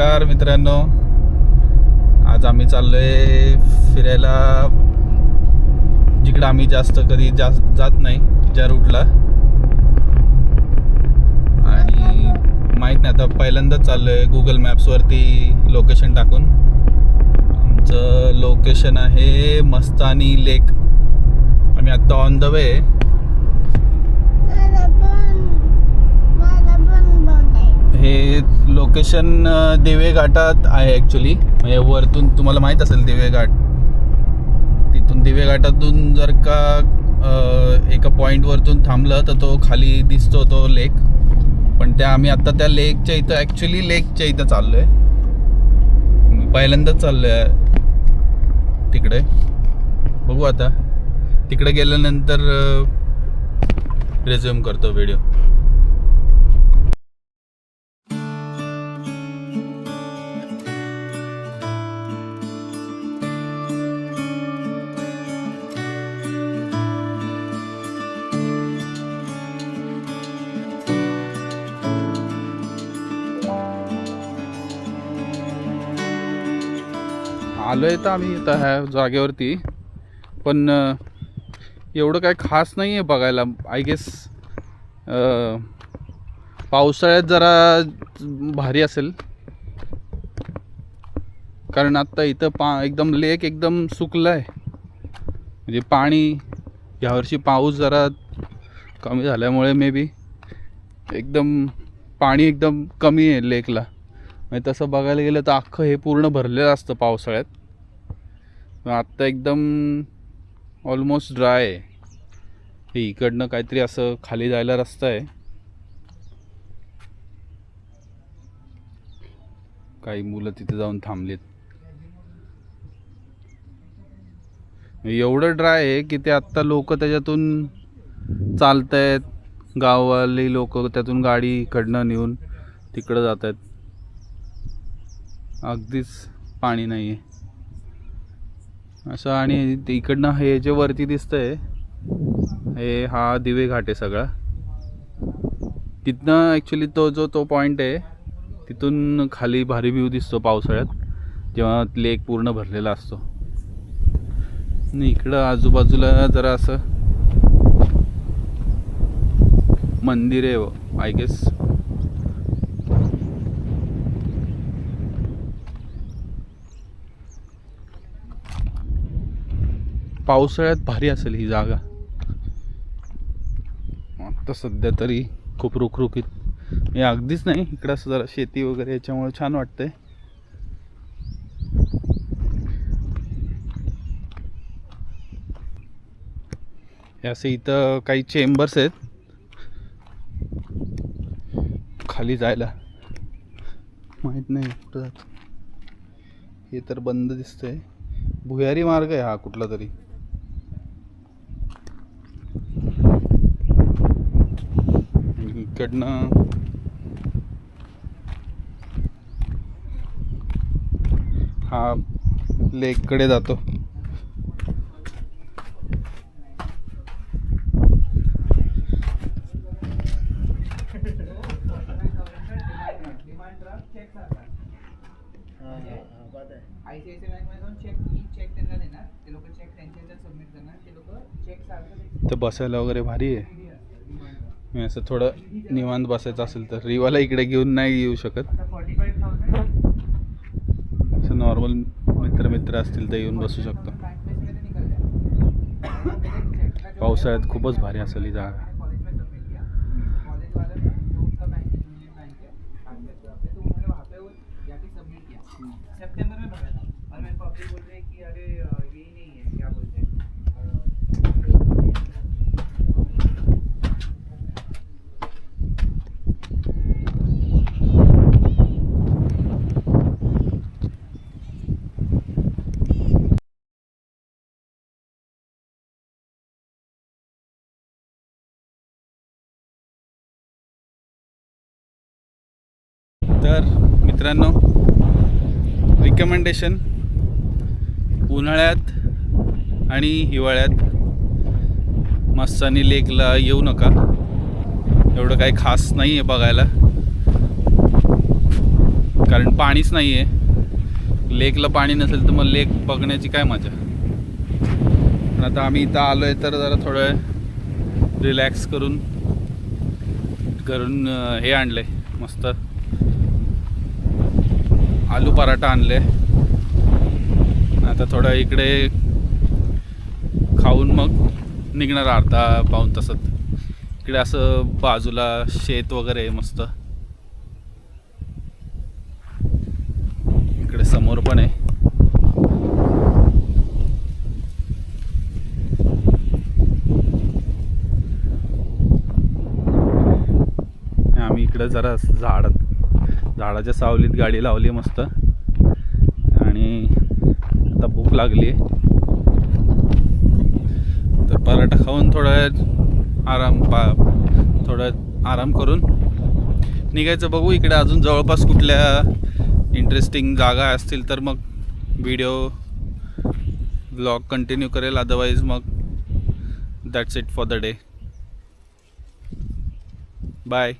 नमस्कार मित्रांनो. आज आम्ही चाललोय फिरायला. जिकडं आम्ही जास्त कधी जास्त जात नाही ज्या रूटला आणि माहीत नाही आता पहिल्यांदाच चाललोय गुगल मॅप्सवरती लोकेशन टाकून. आमचं लोकेशन आहे मस्तानी लेक आम्ही आत्ता ऑन द वे मला पण मला पण बघायचं हे लोकेशन देवे दिवे घाटात आहे ॲक्च्युली म्हणजे वरतून तुम्हाला माहीत असेल दिवे घाट तिथून दिवे घाटातून जर का एका पॉईंटवरतून थांबलं तर तो खाली दिसतो तो लेक पण त्या आम्ही आत्ता त्या लेकच्या इथं ॲक्च्युली लेकच्या इथं चाललो आहे मी पहिल्यांदाच चाललो आहे तिकडे. बघू आता. तिकडे गेल्यानंतर रेझ्युम करतो व्हिडिओ आलो आहे तर आम्ही इथं ह्या जागेवरती. पण एवढं काय खास नाही आहे बघायला आय गेस पावसाळ्यात जरा भारी असेल. कारण आत्ता इथं पा एकदम लेक एकदम सुकलं आहे म्हणजे पाणी यावर्षी पाऊस जरा कमी झाल्यामुळे मे बी एकदम पाणी एकदम कमी आहे लेकला म्हणजे तसं बघायला गेलं तर अख्खं हे पूर्ण भरलेलं असतं पावसाळ्यात. आत्ता एकदम ऑलमोस्ट ड्राय आहे. हे इकडनं काहीतरी असं खाली जायला रस्ता आहे. काही मुलं तिथे जाऊन थांबलीत. एवढं ड्राय आहे की ते आत्ता लोक त्याच्यातून चालत आहेत गाववाली लोक त्यातून गाडी इकडनं नेऊन तिकडं जात आहेत अगदीच पाणी नाही आहे असं आणि इकडनं हे जे वरती दिसतंय हे हा दिवे घाट आहे सगळा. तिथनं ॲक्च्युली तो जो तो पॉईंट आहे तिथून खाली भारी व्ह्यू दिसतो पावसाळ्यात जेव्हा लेक पूर्ण भरलेला असतो. आणि इकडं आजूबाजूला जरा असं मंदिर आहे आय गेस पावसाळ्यात भारी असेल ही जागा. आता सध्या तरी खूप रुखरुखीत. हे अगदीच नाही इकडं असं जरा शेती वगैरे याच्यामुळे छान वाटतंय. हे असे इथं काही चेंबर्स आहेत. खाली जायला. माहीत नाही कुठं जात हे तर बंद दिसतंय. भुयारी मार्ग आहे हा कुठला तरी आणि इकडनं हा लेककडे जातो आयसीआयसीआय बँकमध्ये जाऊन चेक ई चेक त्यांना देणार ते लोक चेक त्यांच्या ह्याच्यात सबमिट करणार ते लोक चेक सारखं तर बसायला वगैरे भारी आहे. मी असं थोडं निवांत बसायचं असेल तर. रिवाला इकडे घेऊन नाही येऊ शकत. असं नॉर्मल मित्र मित्र असतील तर येऊन बसू शकतो. पावसाळ्यात खूपच भारी असेल ही जागा. कॉलेज में भरा था और मेरे को अभी बोल रहे हैं कि अरे यही नहीं है क्या बोलते हैं तर मित्रांनो रिकमेंडेशन उन्हाळ्यात आणि हिवाळ्यात मस्तानी लेकला येऊ नका. एवढं काही खास नाही आहे बघायला. कारण पाणीच नाही आहे लेकला पाणी नसेल तर मग लेक बघण्याची काय मजा? पण आता आम्ही इथं आलो आहे तर जरा थोडं रिलॅक्स करून करून हे हे आहे मस्त. आलू पराठा आणले. आता थोडं इकडे खाऊन मग निघणार अर्धा पाऊन तासात. इकडे असं बाजूला शेत वगैरे आहे मस्त. इकडे समोर पण आहे. आम्ही इकडे जरा झाड झाडाच्या सावलीत गाडी लावली मस्त. आणि आता भूक लागली. तर पराठा खाऊन थोडा आराम पा थोडं आराम करून निघायचं बघू. इकडे अजून जवळपास कुठल्या इंटरेस्टिंग जागा असतील तर मग व्हिडिओ ब्लॉग कंटिन्यू करेल. अदरवाईज मग that's it for the day bye